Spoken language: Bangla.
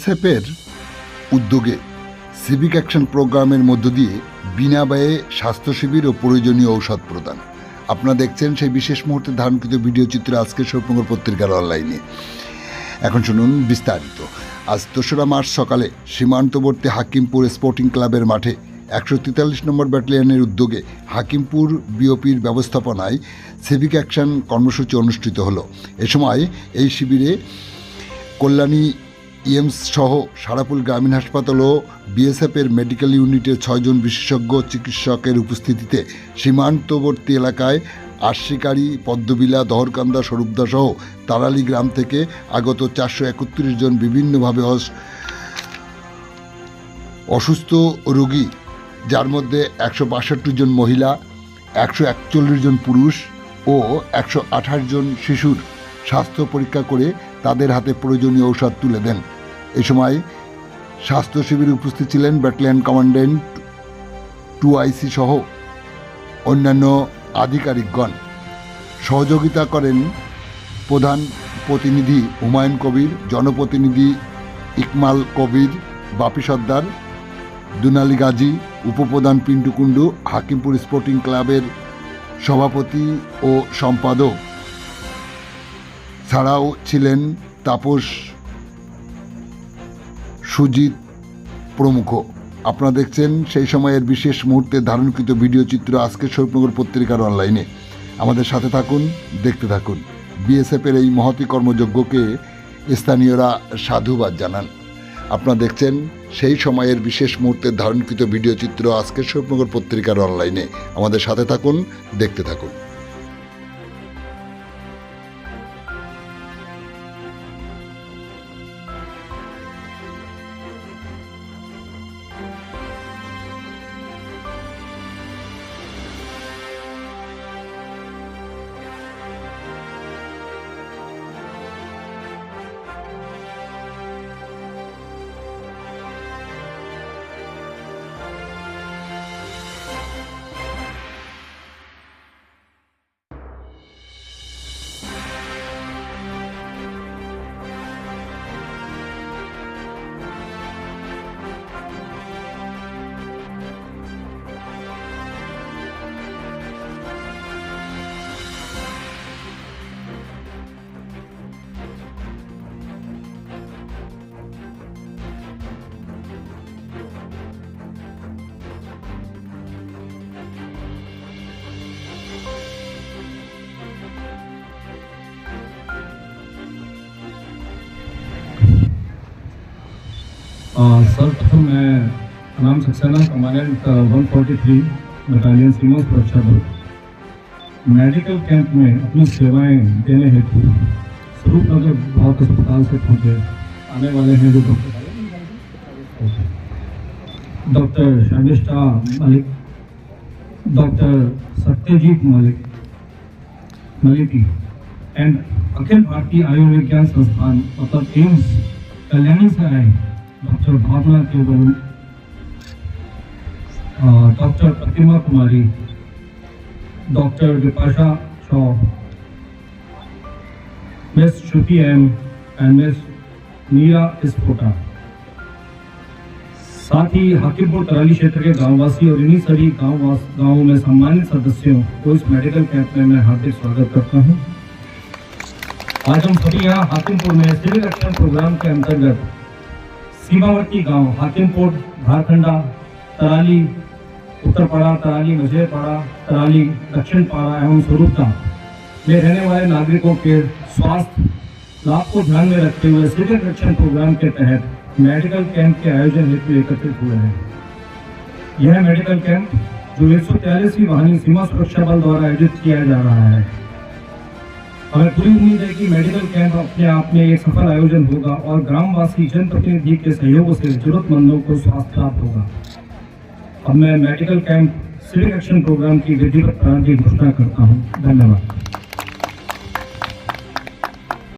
বিএসএফের উদ্যোগে সিভিক অ্যাকশন প্রোগ্রামের মধ্য দিয়ে বিনা ব্যয়ে স্বাস্থ্য শিবির ও প্রয়োজনীয় ঔষধ প্রদান। আপনারা দেখছেন সেই বিশেষ মুহূর্তে ধারণকৃত ভিডিও চিত্র আজকে সৌপঙ্গর পত্রিকার অনলাইনে। এখন শুনুন বিস্তারিত। আজ দোসরা মার্চ সকালে সীমান্তবর্তী হাকিমপুর স্পোর্টিং ক্লাবের মাঠে একশো তেতাল্লিশ নম্বর ব্যাটালিয়নের উদ্যোগে হাকিমপুর বিওপির ব্যবস্থাপনায় সিভিক অ্যাকশন কর্মসূচি অনুষ্ঠিত হলো। এ সময় এই শিবিরে কল্যাণী ইএমস সহ সারাপুল গ্রামীণ হাসপাতাল ও বিএসএফের মেডিকেল ইউনিটের ছয়জন বিশেষজ্ঞ চিকিৎসকের উপস্থিতিতে সীমান্তবর্তী এলাকায় আশিকারি পদ্মবিলা, দহরকান্দা, স্বরূপদা সহ তারালি গ্রাম থেকে আগত চারশো একত্রিশ জন বিভিন্নভাবে অস- অসুস্থ রোগী, যার মধ্যে একশো বাষট্টি জন মহিলা, একশো একচল্লিশ জন পুরুষ ও একশো আঠাশ জন শিশুর স্বাস্থ্য পরীক্ষা করে তাদের হাতে প্রয়োজনীয় ঔষধ তুলে দেন। এ সময় স্বাস্থ্য শিবিরে উপস্থিত ছিলেন ব্যাটালিয়ন কমান্ডেন্ট টু আইসি সহ অন্যান্য আধিকারিকগণ। সহযোগিতা করেন প্রধান প্রতিনিধি হুমায়ুন কবির, জনপ্রতিনিধি ইকমাল কবির, বাপি সর্দার, দুনালি গাজী, উপপ্রধান পিন্টু কুণ্ডু, হাকিমপুর স্পোর্টিং ক্লাবের সভাপতি ও সম্পাদক ছাড়াও ছিলেন তাপস, সুজিত প্রমুখ। আপনারা দেখছেন সেই সময়ের বিশেষ মুহূর্তে ধারণকৃত ভিডিও চিত্র আজকের স্বরূপনগর পত্রিকার অনলাইনে। আমাদের সাথে থাকুন, দেখতে থাকুন। বিএসএফের এই মহতি কর্মযজ্ঞকে স্থানীয়রা সাধুবাদ জানান। আপনারা দেখছেন সেই সময়ের বিশেষ মুহূর্তের ধারণকৃত ভিডিও চিত্র আজকের স্বরূপনগর পত্রিকার অনলাইনে। আমাদের সাথে থাকুন, দেখতে থাকুন। सर मैं Ram Saxena, commandant one forty three battalion Seema Suraksha Bal medical camp में अपनी सेवाएँ देने हेतु स्वरूपनगर बहुत अस्पताल से पहुँचे, आने वाले हैं जो doctor doctor Sharmishtha Malik doctor Satyajit Malik, Maliki and Akhil Bharatiya Ayurvigyan संस्थान मतलब एम्स कल्याणी से आए डॉक्टर भावना केवल doctor Pratima Kumari, doctor Vipasha Shaw, miss Shruti M and miss Meera स्फोटा साथ ही हाकिमपुर कराली क्षेत्र के गांववासी और इन्हीं सभी गांववास, गाँवों में सम्मानित सदस्यों को इस मेडिकल कैंप में मैं हार्दिक स्वागत करता हूँ। आज हम सभी यहाँ हाकिमपुर में सिविल एक्शन प्रोग्राम के अंतर्गत सीमावर्ती गाँव हाकिमपुर झारखंडा, तराली, उत्तरपाड़ा, तराली, मझेरपाड़ा, तराली दक्षिण पाड़ा एवं स्वरूपता में रहने वाले नागरिकों के स्वास्थ्य लाभ को ध्यान में रखते हुए सिविल एक्शन प्रोग्राम के तहत मेडिकल कैंप के आयोजन हेतु एकत्रित हुए हैं। यह मेडिकल कैंप जो एक सौ तैयालीसवीं वाहिनी सीमा सुरक्षा बल द्वारा आयोजित किया जा रहा है। हमें पूरी उम्मीद है कि मेडिकल कैंप के आप में एक सफल आयोजन होगा और ग्रामवासी जनप्रतिनिधि के सहयोग से जरूरतमंदों को स्वास्थ्य प्राप्त होगा। अब मैं medical camp civil action programme की विधिवत की घोषणा करता हूँ। धन्यवाद।